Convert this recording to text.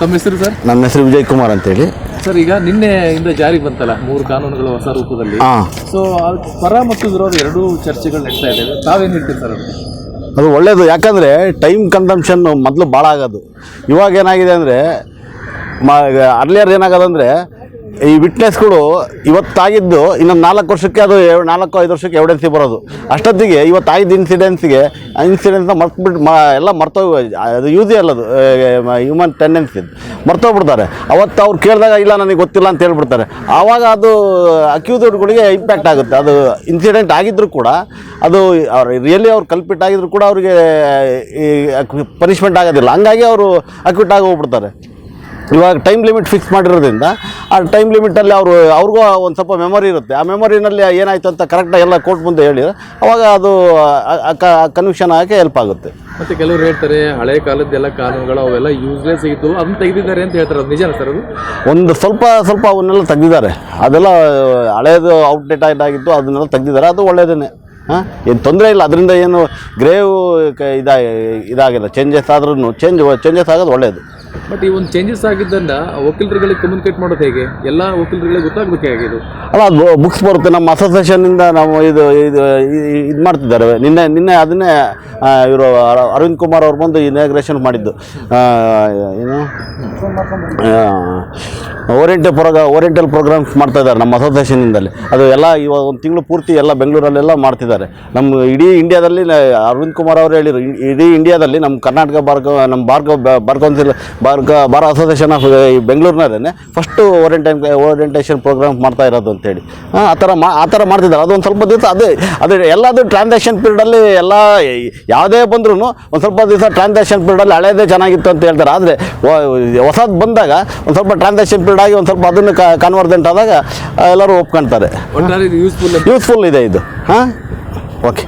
ತಮ್ಮ ಹೆಸರು ಸರ್? ನನ್ನ ಹೆಸರು ವಿಜಯ್ ಕುಮಾರ್ ಅಂತೇಳಿ. ಸರ್ ಈಗ ನಿನ್ನೆ ಇಂದ ಜಾರಿಗೆ ಬಂತಲ್ಲ ಮೂರು ಕಾನೂನುಗಳು ಹೊಸ ರೂಪದಲ್ಲಿ. ಹಾಂ. ಸೊ ಪರ ಮತ್ತು ವಿರೋಧ ಎರಡೂ ಚರ್ಚೆಗಳು ನಡೀತಾ ಇದೆ ತಾವೇನು ಹೇಳ್ತೀರಿ ಸರ್ ಅದು ಅದು ಒಳ್ಳೆಯದು ಯಾಕಂದರೆ ಟೈಮ್ ಕನ್ಸಂಪ್ಷನ್ ಮೊದಲು ಭಾಳ ಆಗೋದು. ಇವಾಗ ಏನಾಗಿದೆ ಅಂದರೆ ಮ ಅರ್ಲಿಯರ್ ಏನಾಗೋದಂದರೆ ಈ ವಿಟ್ನೆಸ್ಗಳು ಇವತ್ತಾಗಿದ್ದು ಇನ್ನೊಂದು ನಾಲ್ಕು ವರ್ಷಕ್ಕೆ ಅದು ನಾಲ್ಕು, ಐದು ವರ್ಷಕ್ಕೆ ಎವಿಡೆನ್ಸಿ ಬರೋದು. ಅಷ್ಟೊತ್ತಿಗೆ ಇವತ್ತಾಗಿದ್ದ ಇನ್ಸಿಡೆನ್ಸ್ಗೆ ಇನ್ಸಿಡೆನ್ಸ್ನ ಮರ್ತ್ಬಿಟ್ಟು ಮ ಎಲ್ಲ ಮರ್ತೋಗ ಅದು ಯೂಸೇ ಅಲ್ಲ ಅದು ಹ್ಯೂಮನ್ ಟೆಂಡೆನ್ಸಿ ಮರ್ತೋಗ್ಬಿಡ್ತಾರೆ ಅವತ್ತು ಅವ್ರು ಕೇಳಿದಾಗ, ಇಲ್ಲ, ನನಗೆ ಗೊತ್ತಿಲ್ಲ ಅಂತ ಹೇಳ್ಬಿಡ್ತಾರೆ. ಆವಾಗ ಅದು ಅಕ್ಯೂಸ್ಡ್ಗಳಿಗೆ ಇಂಪ್ಯಾಕ್ಟ್ ಆಗುತ್ತೆ. ಅದು ಇನ್ಸಿಡೆಂಟ್ ಆಗಿದ್ದರೂ ಕೂಡ, ಅದು ಅವ್ರು ರಿಯಲಿ ಅವ್ರು ಕಲ್ಪಿಟ್ ಆಗಿದ್ರು ಕೂಡ ಅವರಿಗೆ ಪನಿಷ್ಮೆಂಟ್ ಆಗೋದಿಲ್ಲ. ಹಂಗಾಗಿ ಅವರು ಅಕ್ವಿಟ್ ಆಗಿ ಹೋಗ್ಬಿಡ್ತಾರೆ. ಇವಾಗ ಟೈಮ್ ಲಿಮಿಟ್ ಫಿಕ್ಸ್ ಮಾಡಿರೋದ್ರಿಂದ ಆ ಟೈಮ್ ಲಿಮಿಟಲ್ಲಿ ಅವರು ಅವ್ರಿಗೂ ಒಂದು ಸ್ವಲ್ಪ ಮೆಮೊರಿ ಇರುತ್ತೆ. ಆ ಮೆಮೊರಿನಲ್ಲಿ ಏನಾಯ್ತು ಅಂತ ಕರೆಕ್ಟಾಗಿ ಎಲ್ಲ ಕೋರ್ಟ್ ಮುಂದೆ ಹೇಳಿ ಅವಾಗ ಅದು ಕನ್ವಿಷನ್ ಆಗೋಕ್ಕೆ ಹೆಲ್ಪ್ ಆಗುತ್ತೆ. ಮತ್ತು ಕೆಲವರು ಹೇಳ್ತಾರೆ ಹಳೆ ಕಾಲದ್ದೆಲ್ಲ ಕಾನೂನುಗಳು ಅವೆಲ್ಲ ಯೂಸ್ಲೆಸ್ ಇತ್ತು ಅದನ್ನ ತೆಗೆದಿದ್ದಾರೆ ಅಂತ ಹೇಳ್ತಾರೆ. ಅದು ನಿಜನ ಸರ್ ಅದು? ಒಂದು ಸ್ವಲ್ಪ ಸ್ವಲ್ಪ ಅವನ್ನೆಲ್ಲ ತೆಗೆದಿದ್ದಾರೆ. ಅದೆಲ್ಲ ಹಳೇದು ಔಟ್ಡೇಟ್ ಆಗಿದ್ದಾಗಿತ್ತು ಅದನ್ನೆಲ್ಲ ತೆಗೆದಿದ್ದಾರೆ. ಅದು ಒಳ್ಳೆಯದೇ ಹಾಂ? ಏನು ತೊಂದರೆ ಇಲ್ಲ. ಅದರಿಂದ ಏನು ಗ್ರೇವ್ ಇದ ಇದಾಗಿಲ್ಲ. ಚೇಂಜಸ್ ಆದ್ರೂ ಚೇಂಜ್ ಚೇಂಜಸ್ ಆಗೋದು ಒಳ್ಳೆಯದು ಬಟ್ ಈ ಒಂದು ಚೇಂಜಸ್ ಆಗಿದ್ದನ್ನ ವಕೀಲರುಗಳಿಗೆ ಕಮ್ಯುನಿಕೇಟ್ ಮಾಡೋದು ಹೇಗೆ? ಎಲ್ಲ ವಕೀಲರುಗಳಿಗೆ ಗೊತ್ತಾಗಬೇಕು ಹೇಗೆ ಇದು? ಅಲ್ಲ ಬುಕ್ಸ್ ಬರುತ್ತೆ. ನಮ್ಮ ಅಸೋಸಿಯೇಷನಿಂದ ನಾವು ಇದು ಇದು ಇದು ಮಾಡ್ತಿದ್ದಾರೆ. ನಿನ್ನೆ ನಿನ್ನೆ ಅದನ್ನೇ ಇವರು ಅರವಿಂದ್ ಕುಮಾರ್ ಅವ್ರು ಬಂದು ಇನಾಗ್ರೇಷನ್ ಮಾಡಿದ್ದು. ಏನು? ಓರಿಯೆಂಟಲ್ ಪ್ರೋಗ್ರಾ ಓರಿಯೆಂಟಲ್ ಪ್ರೋಗ್ರಾಮ್ಸ್ ಮಾಡ್ತಾ ಇದ್ದಾರೆ ನಮ್ಮ ಅಸೋಸಿಯೇಷನಿಂದಲೇ ಅದು ಎಲ್ಲ ಇವಾಗ ಒಂದು ತಿಂಗಳು ಪೂರ್ತಿ ಎಲ್ಲ ಬೆಂಗಳೂರಲ್ಲೆಲ್ಲ ಮಾಡ್ತಿದ್ದಾರೆ. ನಮ್ಮ ಇಡೀ ಇಂಡಿಯಾದಲ್ಲಿ ಅರವಿಂದ್ ಕುಮಾರ್ ಅವರು ಹೇಳಿದರು ಇಡೀ ಇಂಡಿಯಾದಲ್ಲಿ ನಮ್ಮ ಕರ್ನಾಟಕ ಬಾರ್ ನಮ್ಮ bar bar council bar bar association of ಬೆಂಗಳೂರಿನಲ್ಲೇ ಫಸ್ಟು ಓರಿಯೆಂಟೈನ್ ಓರಿಯೆಂಟೇಷನ್ ಪ್ರೋಗ್ರಾಮ್ ಮಾಡ್ತಾ ಇರೋದು ಅಂತೇಳಿ. ಆ ಥರ ಮಾ, ಆ ಥರ ಮಾಡ್ತಿದ್ದಾರೆ. ಅದೊಂದು ಸ್ವಲ್ಪ ದಿವಸ ಅದೇ ಅದೇ ಎಲ್ಲದು ಟ್ರಾನ್ಸಾಕ್ಷನ್ ಪೀರಿಯಡಲ್ಲಿ ಎಲ್ಲ ಯಾವುದೇ ಬಂದ್ರೂ ಒಂದು ಸ್ವಲ್ಪ ದಿವಸ ಟ್ರಾನ್ಸಾಕ್ಷನ್ ಪೀರಿಯಡಲ್ಲಿ ಹಳೇದೇ ಚೆನ್ನಾಗಿತ್ತು ಅಂತ ಹೇಳ್ತಾರೆ. ಆದರೆ ಹೊಸದು ಬಂದಾಗ ಒಂದು ಸ್ವಲ್ಪ ಟ್ರಾನ್ಸಾಕ್ಷನ್ ಪೀರಿಯಡ್ ಆಗಿ ಒಂದು ಸ್ವಲ್ಪ ಅದನ್ನು ಕನ್ವರ್ಜೆಂಟ್ ಆದಾಗ ಎಲ್ಲರೂ ಒಪ್ಕೊಂತಾರೆ. ಯೂಸ್ಫುಲ್ ಇದೆ ಇದು ಹಾಂ? ಓಕೆ